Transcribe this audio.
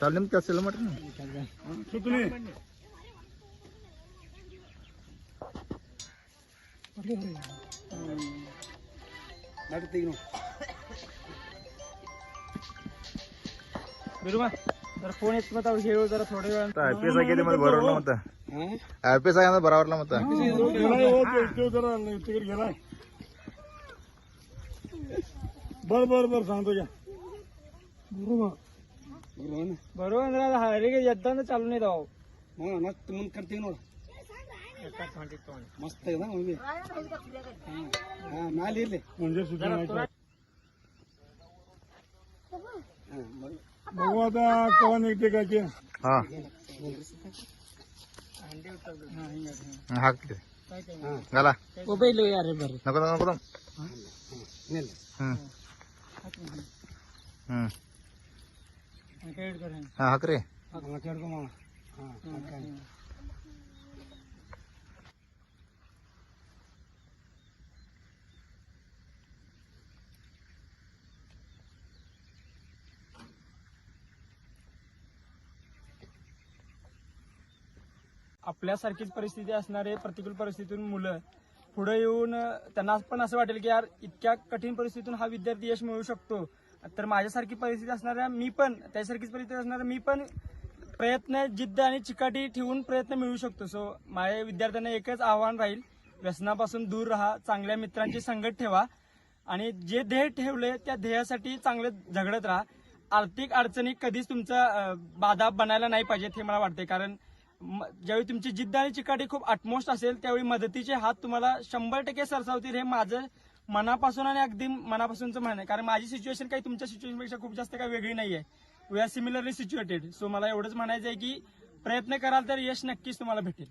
चालेल असेल म्हटलं सुतली. नाटक ते घेऊन बिरुमा जरा फोन येत मग जरा थोड्या वेळा आय पी एस गेले मला बरोबर म्हणता हा? आय पी एस आहे बरोबरला म्हणता गेलाय हो, तो- तो जरा गेलाय बर बर बर सांग तुझ्या बरोबर बरोबर बरोबर आता हरी गे येताना चालू नाही जाऊ मग मस्त मन करते मस्त आहे ना मम्मी हा नाली इले म्हणजे बघू आता कोण उभे लो नको नको हां नेले हम्म हम्म ಹೇಳ್ತಾರೆ हा हाक रे ಅವ ಕೇಳ್ಕೊಂಬ ಹಾ ಓಕೆ. आपल्यासारखीच परिस्थिती असणारे प्रतिकूल परिस्थितीतून मुलं पुढे येऊन अ, त्यांना पण असं वाटेल की यार इतक्या कठीण परिस्थितीतून हा विद्यार्थी यश मिळवू शकतो तर माझ्यासारखी परिस्थिती असणाऱ्या मी पण त्यासारखीच परिस्थिती असणाऱ्या मी पण प्रयत्न जिद्द आणि चिकाटी ठेवून प्रयत्न मिळू शकतो. सो माझ्या विद्यार्थ्यांना एकच आव्हान राहील व्यसनापासून दूर राहा चांगल्या मित्रांची संगत ठेवा आणि जे ध्येय ठेवले त्या ध्येयासाठी चांगले झगडत राहा. आर्थिक अडचणी कधीच तुमचा बाधा बनायला नाही पाहिजेत हे मला वाटते कारण म- ज्यावेळी तुमची जिद्द आणि चिकाटी खूप अटमोस्ट असेल त्यावेळी मदतीचे हात तुम्हाला शंभर टक्के सरसावतील हे माझं मनापासून आणि अगदी मनापासूनचं म्हणणं आहे. कारण माझी सिच्युएशन काही तुमच्या सिच्युएशनपेक्षा खूप जास्त काही वेगळी नाही आहे we are similarly situated so मला एवढंच म्हणायचं आहे की प्रयत्न कराल तर यश नक्कीच तुम्हाला भेटेल.